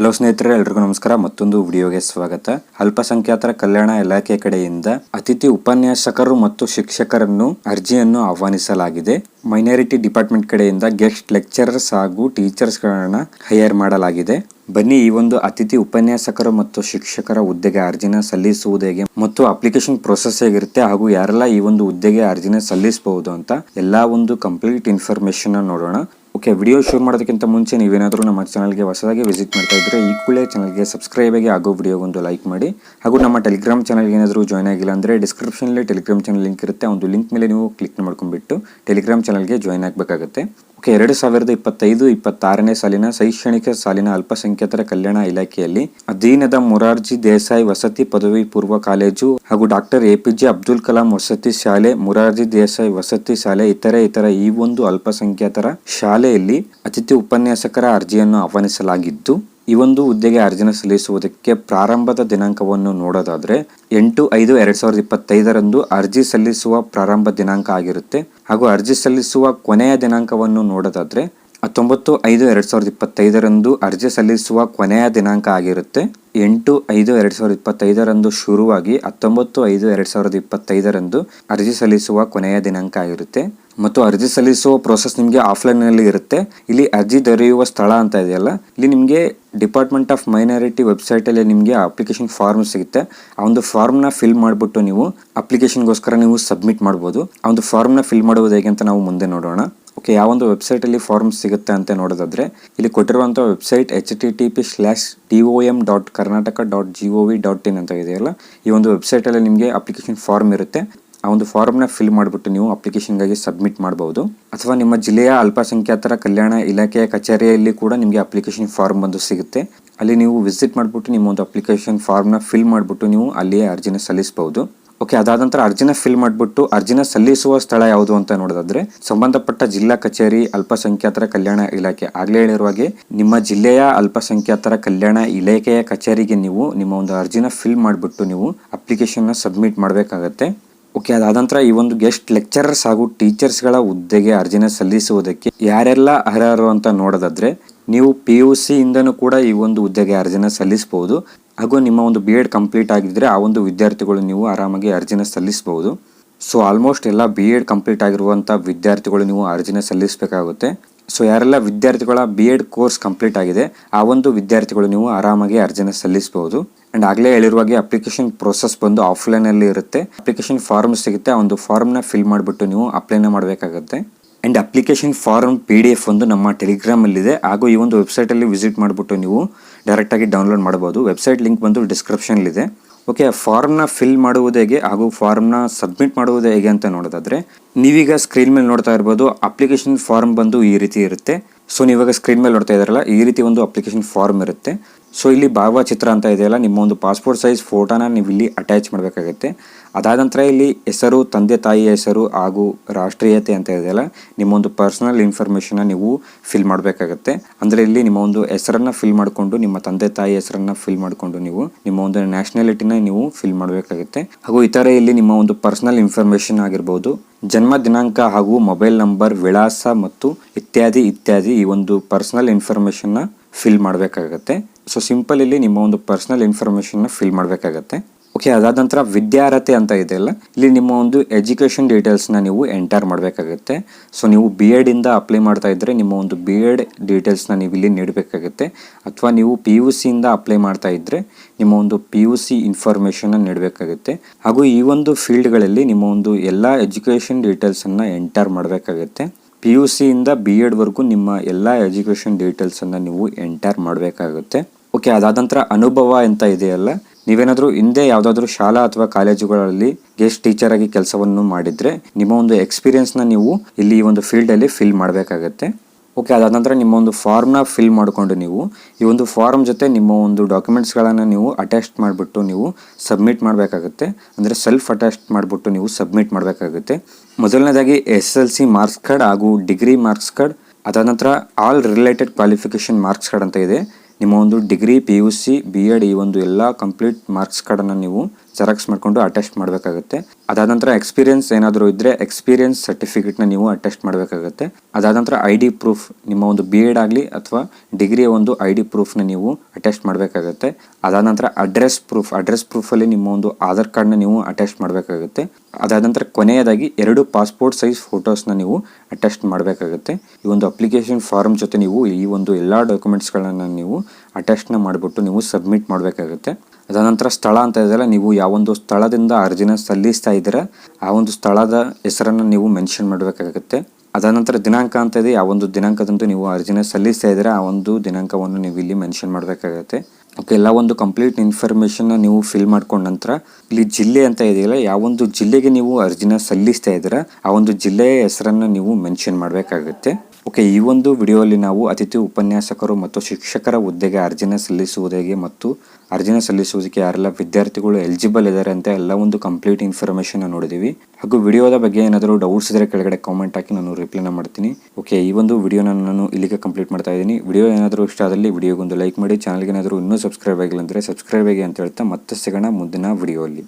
Hello ಸ್ನೇಹಿತರೆ, ಎಲ್ರಿಗೂ ನಮಸ್ಕಾರ. ಮತ್ತೊಂದು ವಿಡಿಯೋಗೆ ಸ್ವಾಗತ. ಅಲ್ಪಸಂಖ್ಯಾತರ ಕಲ್ಯಾಣ ಇಲಾಖೆ ಕಡೆಯಿಂದ ಅತಿಥಿ ಉಪನ್ಯಾಸಕರು ಮತ್ತು ಶಿಕ್ಷಕರನ್ನು ಅರ್ಜಿಯನ್ನು ಆಹ್ವಾನಿಸಲಾಗಿದೆ. ಮೈನಾರಿಟಿ ಡಿಪಾರ್ಟ್ಮೆಂಟ್ ಕಡೆಯಿಂದ ಗೆಸ್ಟ್ ಲೆಕ್ಚರರ್ಸ್ ಹಾಗೂ ಟೀಚರ್ಸ್ಗಳನ್ನ ಹೈಯರ್ ಮಾಡಲಾಗಿದೆ. ಬನ್ನಿ, ಈ ಒಂದು ಅತಿಥಿ ಉಪನ್ಯಾಸಕರು ಮತ್ತು ಶಿಕ್ಷಕರ ಹುದ್ದೆಗೆ ಅರ್ಜಿನ ಸಲ್ಲಿಸುವುದು ಹೇಗೆ ಮತ್ತು ಅಪ್ಲಿಕೇಶನ್ ಪ್ರೊಸೆಸ್ ಹೇಗಿರುತ್ತೆ ಹಾಗೂ ಯಾರೆಲ್ಲ ಈ ಒಂದು ಹುದ್ದೆಗೆ ಅರ್ಜಿನ ಸಲ್ಲಿಸಬಹುದು ಅಂತ ಎಲ್ಲಾ ಒಂದು ಕಂಪ್ಲೀಟ್ ಇನ್ಫಾರ್ಮೇಶನ್ ನೋಡೋಣ. ಓಕೆ, ವಿಡಿಯೋ ಶುರು ಮಾಡೋದಕ್ಕಿಂತ ಮುಂಚೆ ನೀವೇನಾದರೂ ನಮ್ಮ ಚಾನಲ್ಗೆ ಹೊಸದಾಗಿ ವಿಸಿಟ್ ಮಾಡ್ತಾ ಇದ್ದರೆ ಈ ಕೂಡಲೇ ಚಾನಲ್ಗೆ ಸಬ್ಸ್ಕ್ರೈಬ್ ಆಗಿ ವಿಡಿಯೋಗೊಂದು ಲೈಕ್ ಮಾಡಿ. ಹಾಗೂ ನಮ್ಮ ಟೆಲಿಗ್ರಾಮ್ ಚಾನಲ್ಗೆ ಏನಾದರೂ ಜಾಯ್ನ್ ಆಗಿಲ್ಲ ಅಂದರೆ ಡಿಸ್ಕ್ರಿಪ್ಷನಲ್ಲಿ ಟೆಲಿಗ್ರಾಮ್ ಚಾನಲ್ ಲಿಂಕ್ ಇರುತ್ತೆ. ಒಂದು ಲಿಂಕ್ ಮೇಲೆ ನೀವು ಕ್ಲಿಕ್ ಮಾಡ್ಕೊಂಡ್ಬಿಟ್ಟು ಟೆಲಿಗ್ರಾಮ್ ಚಾನಲ್ಗೆ ಜಾಯ್ನ್ ಆಗಬೇಕಾಗುತ್ತೆ. ಓಕೆ, ಎರಡು ಸಾವಿರದ ಇಪ್ಪತ್ತೈದು, ಇಪ್ಪತ್ತಾರನೇ ಸಾಲಿನ ಶೈಕ್ಷಣಿಕ ಸಾಲಿನ ಅಲ್ಪಸಂಖ್ಯಾತರ ಕಲ್ಯಾಣ ಇಲಾಖೆಯಲ್ಲಿ ಅಧೀನದ ಮೊರಾರ್ಜಿ ದೇಸಾಯಿ ವಸತಿ ಪದವಿ ಪೂರ್ವ ಕಾಲೇಜು ಹಾಗೂ ಡಾಕ್ಟರ್ ಎಪಿಜೆ ಅಬ್ದುಲ್ ಕಲಾಂ ವಸತಿ ಶಾಲೆ, ಮೊರಾರ್ಜಿ ದೇಸಾಯಿ ವಸತಿ ಶಾಲೆ, ಇತರ ಇತರ ಈ ಒಂದು ಅಲ್ಪಸಂಖ್ಯಾತರ ಶಾಲೆಯಲ್ಲಿ ಅತಿಥಿ ಉಪನ್ಯಾಸಕರ ಅರ್ಜಿಯನ್ನು ಆಹ್ವಾನಿಸಲಾಗಿದ್ದು ಈ ಒಂದು ಹುದ್ದೆಗೆ ಅರ್ಜಿನ ಸಲ್ಲಿಸುವುದಕ್ಕೆ ಪ್ರಾರಂಭದ ದಿನಾಂಕವನ್ನು ನೋಡೋದಾದ್ರೆ ಎಂಟು ಐದು ಎರಡ್ ಸಾವಿರದ ಇಪ್ಪತ್ತೈದರಂದು ಅರ್ಜಿ ಸಲ್ಲಿಸುವ ಪ್ರಾರಂಭ ದಿನಾಂಕ ಆಗಿರುತ್ತೆ. ಹಾಗೂ ಅರ್ಜಿ ಸಲ್ಲಿಸುವ ಕೊನೆಯ ದಿನಾಂಕವನ್ನು ನೋಡೋದಾದ್ರೆ ಹತ್ತೊಂಬತ್ತು ಐದು ಎರಡು ಸಾವಿರದ ಇಪ್ಪತ್ತೈದರಂದು ಅರ್ಜಿ ಸಲ್ಲಿಸುವ ಕೊನೆಯ ದಿನಾಂಕ ಆಗಿರುತ್ತೆ. ಎಂಟು ಐದು ಎರಡು ಸಾವಿರದ ಇಪ್ಪತ್ತೈದರಂದು ಶುರುವಾಗಿ ಹತ್ತೊಂಬತ್ತು ಐದು ಎರಡು ಸಾವಿರದ ಇಪ್ಪತ್ತೈದರಂದು ಅರ್ಜಿ ಸಲ್ಲಿಸುವ ಕೊನೆಯ ದಿನಾಂಕ ಆಗಿರುತ್ತೆ. ಮತ್ತು ಅರ್ಜಿ ಸಲ್ಲಿಸುವ ಪ್ರೋಸೆಸ್ ನಿಮಗೆ ಆಫ್ಲೈನ್ನಲ್ಲಿ ಇರುತ್ತೆ. ಇಲ್ಲಿ ಅರ್ಜಿ ದೊರೆಯುವ ಸ್ಥಳ ಅಂತ ಇದೆಯಲ್ಲ, ಇಲ್ಲಿ ನಿಮಗೆ ಡಿಪಾರ್ಟ್ಮೆಂಟ್ ಆಫ್ ಮೈನಾರಿಟಿ ವೆಬ್ಸೈಟ್ ಅಲ್ಲಿ ನಿಮಗೆ ಅಪ್ಲಿಕೇಶನ್ ಫಾರ್ಮ್ ಸಿಗುತ್ತೆ. ಆ ಒಂದು ಫಾರ್ಮ್ನ ಫಿಲ್ ಮಾಡಿಬಿಟ್ಟು ನೀವು ಅಪ್ಲಿಕೇಶನ್ಗೋಸ್ಕರ ನೀವು ಸಬ್ಮಿಟ್ ಮಾಡ್ಬೋದು. ಆ ಒಂದು ಫಾರ್ಮ್ನ ಫಿಲ್ ಮಾಡುವುದು ಹೇಗೆ ಅಂತ ನಾವು ಮುಂದೆ ನೋಡೋಣ. ಓಕೆ ವೆಬ್ಸೈಟ್ ಅಲ್ಲಿ ಫಾರ್ಮ್ ಸಿಗುತ್ತೆ ಅಂತ ನೋಡೋದಾದ್ರೆ, ಇಲ್ಲಿ ಕೊಟ್ಟಿರುವಂಥ website H T T P slash T O M dot Karnataka dot G O V dot in ಅಂತ ಇದೆಯಲ್ಲ ಈ ಒಂದು ವೆಬ್ಸೈಟ್ ಅಲ್ಲಿ ನಿಮಗೆ ಅಪ್ಲಿಕೇಶನ್ ಫಾರ್ಮ್ ಇರುತ್ತೆ. ಆ ಒಂದು ಫಾರ್ಮ್ನ ಫಿಲ್ ಮಾಡಿಬಿಟ್ಟು ನೀವು ಅಪ್ಲಿಕೇಶನ್ಗಾಗಿ ಸಬ್ಮಿಟ್ ಮಾಡಬಹುದು ಅಥವಾ ನಿಮ್ಮ ಜಿಲ್ಲೆಯ ಅಲ್ಪಸಂಖ್ಯಾತರ ಕಲ್ಯಾಣ ಇಲಾಖೆಯ ಕಚೇರಿಯಲ್ಲಿ ಕೂಡ ನಿಮಗೆ ಅಪ್ಲಿಕೇಶನ್ ಫಾರ್ಮ್ ಬಂದು ಸಿಗುತ್ತೆ. ಅಲ್ಲಿ ನೀವು ವಿಸಿಟ್ ಮಾಡಿಬಿಟ್ಟು ನಿಮ್ಮ ಒಂದು ಅಪ್ಲಿಕೇಶನ್ ಫಾರ್ಮ್ನ ಫಿಲ್ ಮಾಡಿಬಿಟ್ಟು ನೀವು ಅಲ್ಲಿಯೇ ಅರ್ಜಿನ ಸಲ್ಲಿಸಬಹುದು ಓಕೆ ಅದಾದ ನಂತರ ಅರ್ಜಿನ ಫಿಲ್ ಮಾಡಿಬಿಟ್ಟು ಅರ್ಜಿನ ಸಲ್ಲಿಸುವ ಸ್ಥಳ ಯಾವುದು ಅಂತ ನೋಡೋದಾದ್ರೆ, ಸಂಬಂಧಪಟ್ಟ ಜಿಲ್ಲಾ ಕಚೇರಿ, ಅಲ್ಪಸಂಖ್ಯಾತರ ಕಲ್ಯಾಣ ಇಲಾಖೆ. ಆಗ್ಲೇ ಹೇಳಿರುವ ಹಾಗೆ, ನಿಮ್ಮ ಜಿಲ್ಲೆಯ ಅಲ್ಪಸಂಖ್ಯಾತರ ಕಲ್ಯಾಣ ಇಲಾಖೆಯ ಕಚೇರಿಗೆ ನೀವು ನಿಮ್ಮ ಒಂದು ಅರ್ಜಿನ ಫಿಲ್ ಮಾಡಿಬಿಟ್ಟು ನೀವು ಅಪ್ಲಿಕೇಶನ್ನ ಸಬ್ಮಿಟ್ ಮಾಡಬೇಕಾಗತ್ತೆ. ಓಕೆ ಅದಾದ ನಂತರ ಈ ಒಂದು ಗೆಸ್ಟ್ ಲೆಕ್ಚರರ್ಸ್ ಹಾಗೂ ಟೀಚರ್ಸ್ಗಳ ಹುದ್ದೆಗೆ ಅರ್ಜಿನ ಸಲ್ಲಿಸುವುದಕ್ಕೆ ಯಾರೆಲ್ಲ ಅರ್ಹರು ಅಂತ ನೋಡೋದಾದ್ರೆ ನೀವು ಪಿ ಯು ಸಿ ಇಂದನೂ ಕೂಡ ಈ ಒಂದು ಹುದ್ದೆಗೆ ಅರ್ಜಿನ ಸಲ್ಲಿಸಬಹುದು ಹಾಗೂ ನಿಮ್ಮ ಒಂದು ಬಿ ಎಡ್ ಕಂಪ್ಲೀಟ್ ಆಗಿದ್ರೆ ಆ ಒಂದು ವಿದ್ಯಾರ್ಥಿಗಳು ನೀವು ಆರಾಮಾಗಿ ಅರ್ಜಿನ ಸಲ್ಲಿಸಬಹುದು ಸೊ ಆಲ್ಮೋಸ್ಟ್ ಎಲ್ಲ ಬಿ ಎಡ್ ಕಂಪ್ಲೀಟ್ ಆಗಿರುವಂಥ ವಿದ್ಯಾರ್ಥಿಗಳು ನೀವು ಅರ್ಜಿನ ಸಲ್ಲಿಸಬೇಕಾಗುತ್ತೆ. ಸೊ ಯಾರೆಲ್ಲ ವಿದ್ಯಾರ್ಥಿಗಳ ಬಿ ಎಡ್ ಕೋರ್ಸ್ ಕಂಪ್ಲೀಟ್ ಆಗಿದೆ, ಆ ಒಂದು ವಿದ್ಯಾರ್ಥಿಗಳು ನೀವು ಆರಾಮಾಗಿ ಅರ್ಜಿನ ಸಲ್ಲಿಸಬಹುದು ಅಂಡ್ ಆಗಲೇ ಹೇಳಿರುವಾಗೆ ಅಪ್ಲಿಕೇಶನ್ ಪ್ರೋಸೆಸ್ ಬಂದು ಆಫ್ಲೈನ್ ಅಲ್ಲಿ ಇರುತ್ತೆ. ಅಪ್ಲಿಕೇಶನ್ ಫಾರ್ಮ್ ಸಿಗುತ್ತೆ, ಆ ಒಂದು ಫಾರ್ಮ್ನ ಫಿಲ್ ಮಾಡಿಬಿಟ್ಟು ನೀವು ಅಪ್ಲೈನ ಮಾಡಬೇಕಾಗುತ್ತೆ. And application form P D F ಒಂದು ನಮ್ಮ ಟೆಲಿಗ್ರಾಮಲ್ಲಿದೆ ಹಾಗೂ ಈ ಒಂದು ವೆಬ್ಸೈಟಲ್ಲಿ ವಿಸಿಟ್ ಮಾಡಿಬಿಟ್ಟು ನೀವು ಡೈರೆಕ್ಟಾಗಿ ಡೌನ್ಲೋಡ್ ಮಾಡ್ಬೋದು ವೆಬ್ಸೈಟ್ ಲಿಂಕ್ ಬಂದು ಡಿಸ್ಕ್ರಿಪ್ಷನ್ ಇದೆ. ಓಕೆ ಫಾರ್ಮ್ನ ಫಿಲ್ ಮಾಡುವುದು ಹೇಗೆ ಹಾಗೂ ಫಾರ್ಮ್ನ ಸಬ್ಮಿಟ್ ಮಾಡುವುದು ಹೇಗೆ ಅಂತ ನೋಡೋದಾದರೆ, ನೀವೀಗ ಸ್ಕ್ರೀನ್ ಮೇಲೆ ನೋಡ್ತಾ ಇರ್ಬೋದು ಅಪ್ಲಿಕೇಶನ್ ಫಾರ್ಮ್ ಬಂದು ಈ ರೀತಿ ಇರುತ್ತೆ. ಸೊ ನೀವಾಗ ಸ್ಕ್ರೀನ್ ಮೇಲೆ ನೋಡ್ತಾ ಇದ್ದಾರಲ್ಲ, ಈ ರೀತಿ ಒಂದು ಅಪ್ಲಿಕೇಶನ್ ಫಾರ್ಮ್ ಇರುತ್ತೆ. ಸೊ ಇಲ್ಲಿ ಭಾವಚಿತ್ರ ಅಂತ ಇದೆಯಲ್ಲ ನಿಮ್ಮ ಒಂದು ಪಾಸ್ಪೋರ್ಟ್ ಸೈಜ್ ಫೋಟೋನ ನೀವು ಇಲ್ಲಿ ಅಟ್ಯಾಚ್ ಮಾಡಬೇಕಾಗುತ್ತೆ. ಅದಾದ ನಂತರ ಇಲ್ಲಿ ಹೆಸರು, ತಂದೆ ತಾಯಿಯ ಹೆಸರು ಹಾಗೂ ರಾಷ್ಟ್ರೀಯತೆ ಅಂತ ಇದೆಯಲ್ಲ ನಿಮ್ಮ ಒಂದು ಪರ್ಸನಲ್ ಇನ್ಫಾರ್ಮೇಷನ್ನ ನೀವು ಫಿಲ್ ಮಾಡಬೇಕಾಗುತ್ತೆ. ಅಂದರೆ ಇಲ್ಲಿ ನಿಮ್ಮ ಒಂದು ಹೆಸರನ್ನು ಫಿಲ್ ಮಾಡಿಕೊಂಡು, ನಿಮ್ಮ ತಂದೆ ತಾಯಿ ಹೆಸರನ್ನು ಫಿಲ್ ಮಾಡಿಕೊಂಡು ನೀವು, ನಿಮ್ಮ ಒಂದು ನ್ಯಾಷನಾಲಿಟಿನ ನೀವು ಫಿಲ್ ಮಾಡಬೇಕಾಗುತ್ತೆ. ಹಾಗೂ ಇತರೆ ಇಲ್ಲಿ ನಿಮ್ಮ ಒಂದು ಪರ್ಸನಲ್ ಇನ್ಫಾರ್ಮೇಷನ್ ಆಗಿರ್ಬೋದು, ಜನ್ಮ ದಿನಾಂಕ ಹಾಗೂ ಮೊಬೈಲ್ ನಂಬರ್ ವಿಳಾಸ ಮತ್ತು ಇತ್ಯಾದಿ ಇತ್ಯಾದಿ ಈ ಒಂದು ಪರ್ಸನಲ್ ಇನ್ಫಾರ್ಮೇಷನ್ನ ಫಿಲ್ ಮಾಡಬೇಕಾಗತ್ತೆ. ಸೊ ಸಿಂಪಲ್ ಇಲ್ಲಿ ನಿಮ್ಮ ಒಂದು ಪರ್ಸನಲ್ ಇನ್ಫಾರ್ಮೇಷನ್ನ ಫಿಲ್ ಮಾಡಬೇಕಾಗತ್ತೆ. ಓಕೆ ಅದಾದ ನಂತರ ವಿದ್ಯಾರ್ಹತೆ ಅಂತ ಇದೆಯಲ್ಲ ಇಲ್ಲಿ ನಿಮ್ಮ ಒಂದು ಎಜುಕೇಷನ್ ಡೀಟೇಲ್ಸ್ನ ನೀವು ಎಂಟರ್ ಮಾಡಬೇಕಾಗುತ್ತೆ. ಸೊ ನೀವು ಬಿ ಎಡಿಂದ ಅಪ್ಲೈ ಮಾಡ್ತಾ ಇದ್ದರೆ ನಿಮ್ಮ ಒಂದು ಬಿ ಎಡ್ ಡೀಟೇಲ್ಸ್ನ ನೀವು ಇಲ್ಲಿ ನೀಡಬೇಕಾಗುತ್ತೆ. ಅಥವಾ ನೀವು ಪಿ ಯು ಸಿಯಿಂದ ಅಪ್ಲೈ ಮಾಡ್ತಾ ಇದ್ದರೆ ನಿಮ್ಮ ಒಂದು ಪಿ ಯು ಸಿ ಇನ್ಫಾರ್ಮೇಷನ್ನ ನೀಡಬೇಕಾಗುತ್ತೆ. ಹಾಗೂ ಈ ಒಂದು ಫೀಲ್ಡ್ಗಳಲ್ಲಿ ನಿಮ್ಮ ಒಂದು ಎಲ್ಲ ಎಜುಕೇಷನ್ ಡೀಟೇಲ್ಸನ್ನು ಎಂಟರ್ ಮಾಡಬೇಕಾಗುತ್ತೆ. ಪಿ ಯು ಸಿಯಿಂದ ಬಿ ಎಡ್ವರೆಗೂ ನಿಮ್ಮ ಎಲ್ಲ ಎಜುಕೇಷನ್ ಡೀಟೇಲ್ಸನ್ನು ನೀವು ಎಂಟರ್ ಮಾಡಬೇಕಾಗುತ್ತೆ. ಓಕೆ ಅದಾದ ನಂತರ ಅನುಭವ ಅಂತ ಇದೆಯಲ್ಲ? ನೀವೇನಾದರೂ ಹಿಂದೆ ಯಾವುದಾದ್ರೂ ಶಾಲಾ ಅಥವಾ ಕಾಲೇಜುಗಳಲ್ಲಿ ಗೆಸ್ಟ್ ಟೀಚರ್ ಆಗಿ ಕೆಲಸವನ್ನು ಮಾಡಿದ್ರೆ ನಿಮ್ಮ ಒಂದು ಎಕ್ಸ್ಪೀರಿಯನ್ಸ್ನ ನೀವು ಇಲ್ಲಿ ಈ ಒಂದು ಫೀಲ್ಡಲ್ಲಿ ಫಿಲ್ ಮಾಡಬೇಕಾಗತ್ತೆ. ಓಕೆ ಅದಾದ ನಂತರ ನಿಮ್ಮ ಒಂದು ಫಾರ್ಮ್ನ ಫಿಲ್ ಮಾಡಿಕೊಂಡು ನೀವು ಈ ಒಂದು ಫಾರ್ಮ್ ಜೊತೆ ನಿಮ್ಮ ಒಂದು ಡಾಕ್ಯುಮೆಂಟ್ಸ್ಗಳನ್ನು ನೀವು ಅಟ್ಯಾಚ್ ಮಾಡಿಬಿಟ್ಟು ನೀವು ಸಬ್ಮಿಟ್ ಮಾಡಬೇಕಾಗುತ್ತೆ. ಅಂದರೆ ಸೆಲ್ಫ್ ಅಟ್ಯಾಚ್ ಮಾಡಿಬಿಟ್ಟು ನೀವು ಸಬ್ಮಿಟ್ ಮಾಡಬೇಕಾಗುತ್ತೆ. ಮೊದಲನೇದಾಗಿ S L C marks card ಹಾಗೂ ಡಿಗ್ರಿ ಮಾರ್ಕ್ಸ್ ಕಾರ್ಡ್ ಅದಾದ ನಂತರ all related qualification marks card ಅಂತ ಇದೆ. ನಿಮ್ಮ ಒಂದು degree P U C B Ed ಈ ಒಂದು ಎಲ್ಲ ಕಂಪ್ಲೀಟ್ ಮಾರ್ಕ್ಸ್ ಕಾರ್ಡನ್ನು ನೀವು ಜೆರಾಕ್ಸ್ ಮಾಡಿಕೊಂಡು ಅಟೆಸ್ಟ್ ಮಾಡಬೇಕಾಗುತ್ತೆ. ಅದಾದ ನಂತರ ಎಕ್ಸ್ಪೀರಿಯನ್ಸ್ ಏನಾದರೂ ಇದ್ದರೆ ಎಕ್ಸ್ಪೀರಿಯನ್ಸ್ ಸರ್ಟಿಫಿಕೇಟ್ನ ನೀವು ಅಟೆಸ್ಟ್ ಮಾಡಬೇಕಾಗುತ್ತೆ. ಅದಾದ ನಂತರ ಐ ಡಿ ಪ್ರೂಫ್ ನಿಮ್ಮ ಒಂದು ಬಿ ಎಡ್ ಆಗಲಿ ಅಥವಾ ಡಿಗ್ರಿಯ ಒಂದು ಐ ಡಿ ಪ್ರೂಫ್ನ ನೀವು ಅಟೆಸ್ಟ್ ಮಾಡಬೇಕಾಗುತ್ತೆ. ಅದಾದ ನಂತರ ಅಡ್ರೆಸ್ ಪ್ರೂಫ್ ಅಡ್ರೆಸ್ ಪ್ರೂಫಲ್ಲಿ ನಿಮ್ಮ ಒಂದು ಆಧಾರ್ ಕಾರ್ಡ್ನ ನೀವು ಅಟೆಸ್ಟ್ ಮಾಡಬೇಕಾಗುತ್ತೆ. ಅದಾದ ನಂತರ ಕೊನೆಯದಾಗಿ ಎರಡು ಪಾಸ್ಪೋರ್ಟ್ ಸೈಜ್ ಫೋಟೋಸ್ನ ನೀವು ಅಟೆಸ್ಟ್ ಮಾಡಬೇಕಾಗುತ್ತೆ. ಈ ಒಂದು ಅಪ್ಲಿಕೇಶನ್ ಫಾರ್ಮ್ ಜೊತೆ ನೀವು ಈ ಒಂದು ಎಲ್ಲ ಡಾಕ್ಯುಮೆಂಟ್ಸ್ಗಳನ್ನು ನೀವು ಅಟೆಸ್ಟ್ನ ಮಾಡಿಬಿಟ್ಟು ನೀವು ಸಬ್ಮಿಟ್ ಮಾಡಬೇಕಾಗುತ್ತೆ. ಅದಾದ ನಂತರ ಸ್ಥಳ ಅಂತ ಇದೆಯಲ್ಲ ನೀವು ಯಾವೊಂದು ಸ್ಥಳದಿಂದ ಅರ್ಜಿನ ಸಲ್ಲಿಸ್ತಾ ಇದ್ದೀರಾ ಆ ಒಂದು ಸ್ಥಳದ ಹೆಸರನ್ನು ನೀವು ಮೆನ್ಷನ್ ಮಾಡಬೇಕಾಗುತ್ತೆ. ಅದನಂತರ ನಂತರ ದಿನಾಂಕ ಅಂತ ಇದೆ ಯಾವ ಒಂದು ದಿನಾಂಕದಂತೂ ನೀವು ಅರ್ಜಿನ ಸಲ್ಲಿಸ್ತಾ ಇದ್ದೀರಾ ಆ ಒಂದು ದಿನಾಂಕವನ್ನು ನೀವು ಇಲ್ಲಿ ಮೆನ್ಷನ್ ಮಾಡಬೇಕಾಗುತ್ತೆ. ಓಕೆ ಎಲ್ಲ ಒಂದು ಕಂಪ್ಲೀಟ್ ಇನ್ಫಾರ್ಮೇಷನ್ನ ನೀವು ಫಿಲ್ ಮಾಡ್ಕೊಂಡ ನಂತರ ಇಲ್ಲಿ ಜಿಲ್ಲೆ ಅಂತ ಇದೆಯಲ್ಲ, ಯಾವೊಂದು ಜಿಲ್ಲೆಗೆ ನೀವು ಅರ್ಜಿನ ಸಲ್ಲಿಸ್ತಾ ಇದ್ದೀರಾ ಆ ಒಂದು ಜಿಲ್ಲೆಯ ಹೆಸರನ್ನು ನೀವು ಮೆನ್ಷನ್ ಮಾಡಬೇಕಾಗುತ್ತೆ. ಓಕೆ, ಈ ಒಂದು ವಿಡಿಯೋಲ್ಲಿ ನಾವು ಅತಿಥಿ ಉಪನ್ಯಾಸಕರು ಮತ್ತು ಶಿಕ್ಷಕರ ಹುದ್ದೆಗೆ ಅರ್ಜಿನ ಸಲ್ಲಿಸುವುದು ಹೇಗೆ ಮತ್ತು ಅರ್ಜಿನ ಸಲ್ಲಿಸುವುದಕ್ಕೆ ಯಾರೆಲ್ಲ ವಿದ್ಯಾರ್ಥಿಗಳು ಎಲಿಜಿಬಲ್ ಇದ್ದಾರೆ ಅಂತ ಎಲ್ಲ ಒಂದು ಕಂಪ್ಲೀಟ್ ಇನ್ಫಾರ್ಮೇಷನ್ ನೋಡಿದೀವಿ. ಹಾಗೂ ವಿಡಿಯೋದ ಬಗ್ಗೆ ಏನಾದರೂ ಡೌಟ್ಸ್ ಇದ್ರೆ ಕೆಳಗಡೆ ಕಾಮೆಂಟ್ ಹಾಕಿ ನಾನು ರಿಪ್ಲೈನ ಮಾಡ್ತೀನಿ. ಓಕೆ, ಈ ಒಂದು ವಿಡಿಯೋನ ನಾನು ಇಲ್ಲಿಗೆ ಕಂಪ್ಲೀಟ್ ಮಾಡ್ತಾ ಇದ್ದೀನಿ. ವಿಡಿಯೋ ಏನಾದರೂ ಇಷ್ಟ ಆದಲ್ಲಿ ವಿಡಿಯೋಗೊಂದು ಲೈಕ್ ಮಾಡಿ ಚಾನಲ್ಗೆ ಏನಾದರೂ ಇನ್ನೂ ಸಬ್ಸ್ಕ್ರೈಬ್ ಆಗಿಲ್ಲ ಅಂದರೆ ಸಬ್ಸ್ಕ್ರೈಬ್ ಆಗಿ ಅಂತ ಹೇಳ್ತಾ ಮತ್ತೆ ಸಿಗೋಣ ಮುಂದಿನ ವಿಡಿಯೋಲಿ